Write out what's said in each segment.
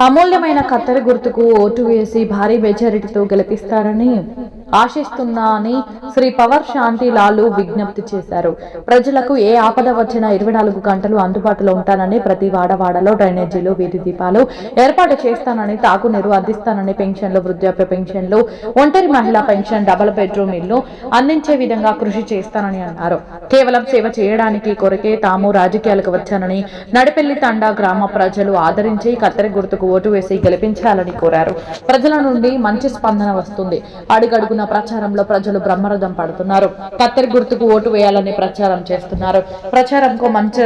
అమూల్యమైన కత్తెర గుర్తుకు ఓటు వేసి భారీ మెజారిటీతో గెలిపిస్తారని ఆశిస్తున్నా అని శ్రీ పవర్ శాంతి లాలు విజ్ఞప్తి చేశారు. ప్రజలకు ఏ ఆపద వచ్చినా ఇరవై నాలుగు గంటలు అందుబాటులో ఉంటానని ప్రతి వాడవాడలో డ్రైనేజీలు వీధి దీపాలు ఏర్పాటు చేస్తానని తాగునీరు అందిస్తానని పెన్షన్లు వృద్ధాప్య పెన్షన్లు ఒంటరి మహిళా పెన్షన్ డబుల్ బెడ్రూమ్ ఇల్లు అందించే విధంగా కృషి చేస్తానని అన్నారు. కేవలం సేవ చేయడానికి కొరకే తాము రాజకీయాలకు వచ్చానని నడిపెల్లి తండా గ్రామ ప్రజలు ఆదరించి కత్తెర గుర్తుకు ఓటు వేసి గెలిపించాలని కోరారు. ప్రజల నుండి మంచి స్పందన వస్తుంది. అడుగడుగు అడుగడుగున ప్రచారంలో ప్రజలు బ్రహ్మరథం పడుతున్నారు. కత్తెర గుర్తుకు ఓటు వేయాలని ప్రచారం చేస్తున్నారు. ప్రచారంకు మంచి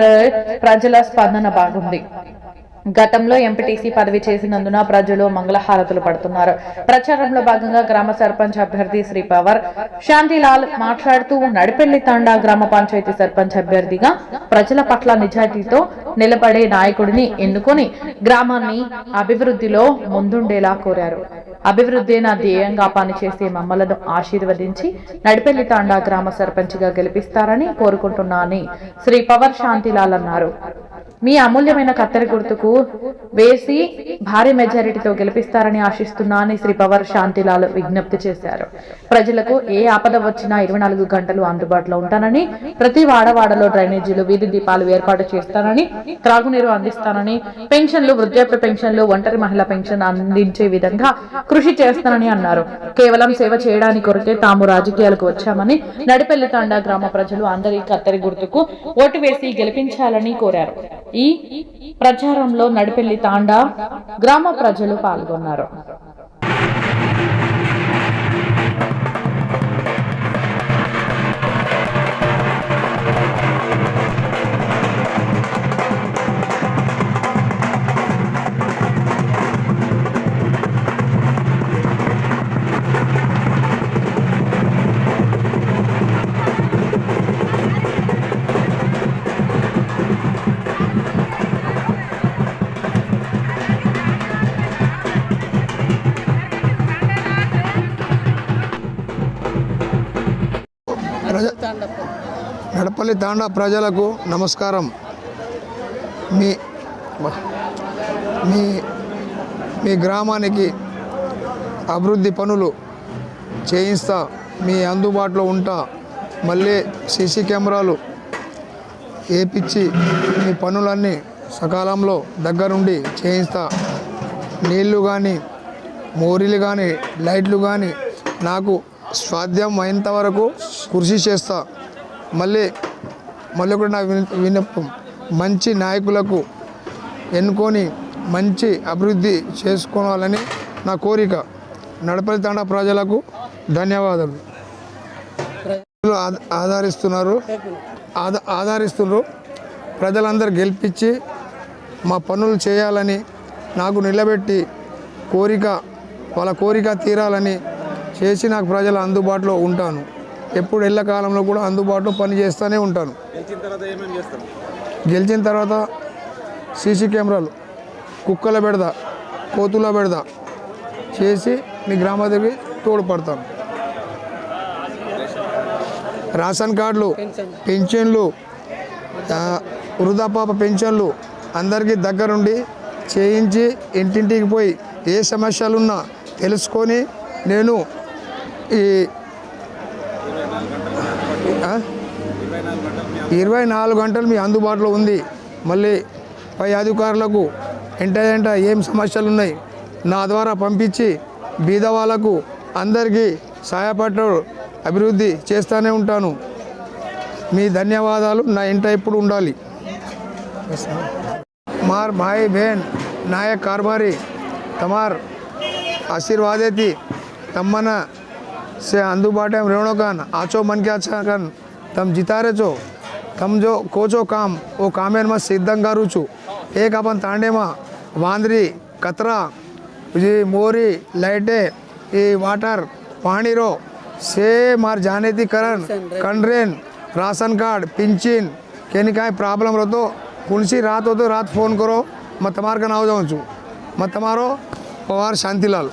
ప్రజల స్పందన బాగుంది. గతంలో ఎంపీటీసీ పదవి చేసినందున ప్రజలు మంగళహారతులు పడుతున్నారు. ప్రచారంలో భాగంగా గ్రామ సర్పంచ్ అభ్యర్థి శ్రీ పవర్ శాంతిలాల్ మాట్లాడుతూ నడిపెల్లి తాండా గ్రామ పంచాయతీ సర్పంచ్ అభ్యర్థిగా ప్రజల పట్ల నిజాయితీతో నిలబడే నాయకుడిని ఎన్నుకొని గ్రామాన్ని అభివృద్ధిలో ముందుండేలా కోరారు. అభివృద్ధి నా ధ్యేయంగా పనిచేసే మమ్మలను ఆశీర్వదించి నడిపెల్లి తాండా గ్రామ సర్పంచ్గా గెలిపిస్తారని కోరుకుంటున్నానని శ్రీ పవర్ శాంతిలాల్ అన్నారు. మీ అమూల్యమైన కత్తెర గుర్తుకు వేసి భారీ మెజారిటీతో గెలిపిస్తారని ఆశిస్తున్నా అని శ్రీ పవర్ శాంతిలాల్ విజ్ఞప్తి చేశారు. ప్రజలకు ఏ ఆపద వచ్చినా ఇరవై నాలుగు గంటలు అందుబాటులో ఉంటానని ప్రతి వాడవాడలో డ్రైనేజీలు వీధి దీపాలు ఏర్పాటు చేస్తానని త్రాగునీరు అందిస్తానని పెన్షన్లు వృద్ధాప్య పెన్షన్లు ఒంటరి మహిళ పెన్షన్ అందించే విధంగా కృషి చేస్తానని అన్నారు. కేవలం సేవ చేయడానికి కొరకే తాము రాజకీయాలకు వచ్చామని నడిపెల్లి తాండా గ్రామ ప్రజలు అందరి కత్తెరి గుర్తుకు ఓటు వేసి గెలిపించాలని కోరారు. ఈ ప్రచారంలో నడిపెల్లి తాండా గ్రామ ప్రజలు పాల్గొన్నారు. ప్రజ నడపల్లి తాండా ప్రజలకు నమస్కారం. మీ మీ మీ గ్రామానికి అభివృద్ధి పనులు చేయిస్తా మీ అందుబాటులో ఉంటా మళ్ళీ సీసీ కెమెరాలు వేపించి మీ పనులన్నీ సకాలంలో దగ్గరుండి చేయిస్తా. నీళ్ళు కానీ మోరీలు కానీ లైట్లు కానీ నాకు స్వాధ్యం అయినంత వరకు కృషి చేస్తా. మళ్ళీ మళ్ళీ కూడా నా విన- విన్నపం మంచి నాయకులకు ఎన్నుకొని మంచి అభివృద్ధి చేసుకోవాలని నా కోరిక. నడపల్లి తండా ప్రజలకు ధన్యవాదాలు. ఆధారిస్తున్నారు ఆద- ఆదరిస్తున్నారు. ప్రజలందరూ గెలిపించి మా పనులు చేయాలని నాకు నిలబెట్టి కోరిక వాళ్ళ కోరిక తీరాలని చేసి నాకు ప్రజల అందుబాటులో ఉంటాను. ఎప్పుడు ఎల్లకాలంలో కూడా అందుబాటులో పని చేస్తూనే ఉంటాను గెలిచిన తర్వాత సీసీ కెమెరాలు కుక్కల పెడదా కోతుల పెడదా చేసి మీ గ్రామానికి తోడ్పడతాను రేషన్ కార్డులు పెన్షన్లు ఆ, వృద్ధాపాప పెన్షన్లు అందరికీ దగ్గరుండి చేయించి ఇంటింటికి పోయి ఏ సమస్యలున్నా తెలుసుకొని నేను ఈ? ఇరవై నాలుగు గంటలు మీ అందుబాటులో ఉంది. మళ్ళీ పై అధికారులకు ఎంటైంట ఏం సమస్యలు ఉన్నాయి? నా ద్వారా పంపించి బీద వాళ్ళకు అందరికీ సహాయపడ అభివృద్ధి చేస్తూనే ఉంటాను. మీ ధన్యవాదాలు. నా ఇంట ఎప్పుడు ఉండాలి? మార్ भाई బేన్ నాయక్ కార్బారి తమార్ ఆశీర్వాదేతి తమ్మన સે અંદુબાટે રેણો કાન આચો મન કે અચ્છા કાન તમ જીતા રહેજો તમ જો કોચો છો કામ ઓ કામેરમાં સિદ્ધં કરું છું એક આપણ તાંડેમાં વાંદરી કતરા પછી મોરી લાઇટે એ વાટર પાણીરો સે માર જાનેથી કરણ કંડરેન રાશન કાર્ડ પિંચીન કે એની કાંઈ પ્રોબ્લેમ રહેતો કુલસી રાત હોતો રાત ફોન કરો મેં તમારા કને આવ જાઉં છું મેં તમારો પવાર શાંતિલાલ